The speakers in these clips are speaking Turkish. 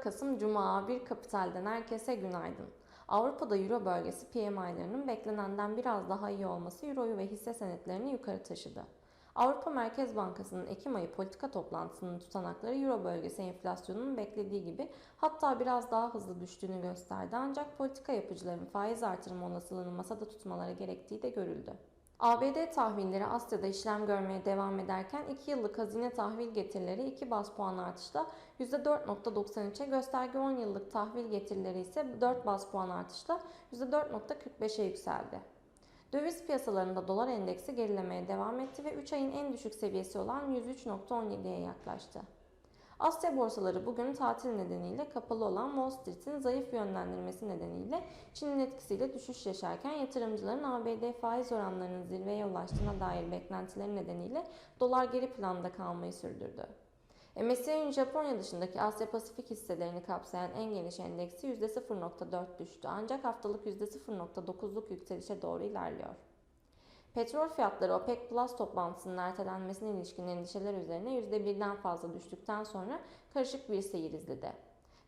Bugün 24 Kasım Cuma bir Kapital'den herkese günaydın. Avrupa'da Euro bölgesi PMI'lerinin beklenenden biraz daha iyi olması Euro'yu ve hisse senetlerini yukarı taşıdı. Avrupa Merkez Bankası'nın Ekim ayı politika toplantısının tutanakları Euro bölgesi enflasyonunun beklediği gibi hatta biraz daha hızlı düştüğünü gösterdi ancak politika yapıcıların faiz artırma olasılığını masada tutmaları gerektiği de görüldü. ABD tahvilleri Asya'da işlem görmeye devam ederken 2 yıllık hazine tahvil getirileri 2 bas puan artışla %4.93'e, gösterge 10 yıllık tahvil getirileri ise 4 bas puan artışla %4.45'e yükseldi. Döviz piyasalarında dolar endeksi gerilemeye devam etti ve 3 ayın en düşük seviyesi olan 103.17'ye yaklaştı. Asya borsaları bugün tatil nedeniyle kapalı olan Wall Street'in zayıf yönlendirmesi nedeniyle Çin'in etkisiyle düşüş yaşarken yatırımcıların ABD faiz oranlarının zirveye ulaştığına dair beklentileri nedeniyle dolar geri planda kalmayı sürdürdü. MSCI'nin Japonya dışındaki Asya Pasifik hisselerini kapsayan en geniş endeksi %0.4 düştü ancak haftalık %0.9'luk yükselişe doğru ilerliyor. Petrol fiyatları OPEC Plus toplantısının ertelenmesine ilişkin endişeler üzerine %1'den fazla düştükten sonra karışık bir seyir izledi.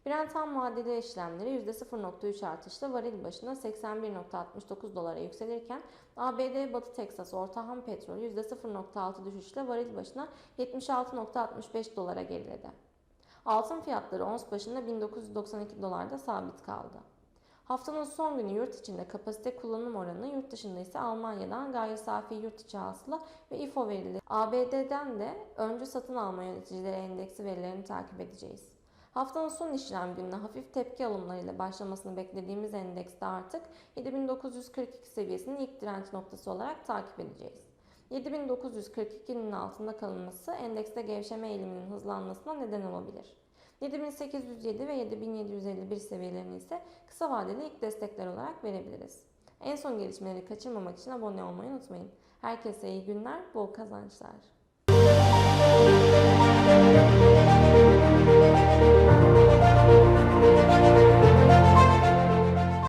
Brent ham vadeli işlemleri %0.3 artışla varil başına 81.69 dolara yükselirken ABD Batı Teksas orta ham petrolü %0.6 düşüşle varil başına 76.65 dolara geriledi. Altın fiyatları ons başına 1992 dolarda sabit kaldı. Haftanın son günü yurt içinde kapasite kullanım oranı, yurt dışında ise Almanya'dan gayri safi yurt içi hasıla ve İFO verileri. ABD'den de öncü satın alma yöneticileri endeksi verilerini takip edeceğiz. Haftanın son işlem gününe hafif tepki alımlarıyla başlamasını beklediğimiz endekste artık 7942 seviyesinin ilk direnç noktası olarak takip edeceğiz. 7942'nin altında kalınması endekste gevşeme eğiliminin hızlanmasına neden olabilir. 7807 ve 7751 seviyelerini ise kısa vadeli ilk destekler olarak verebiliriz. En son gelişmeleri kaçırmamak için abone olmayı unutmayın. Herkese iyi günler, bol kazançlar.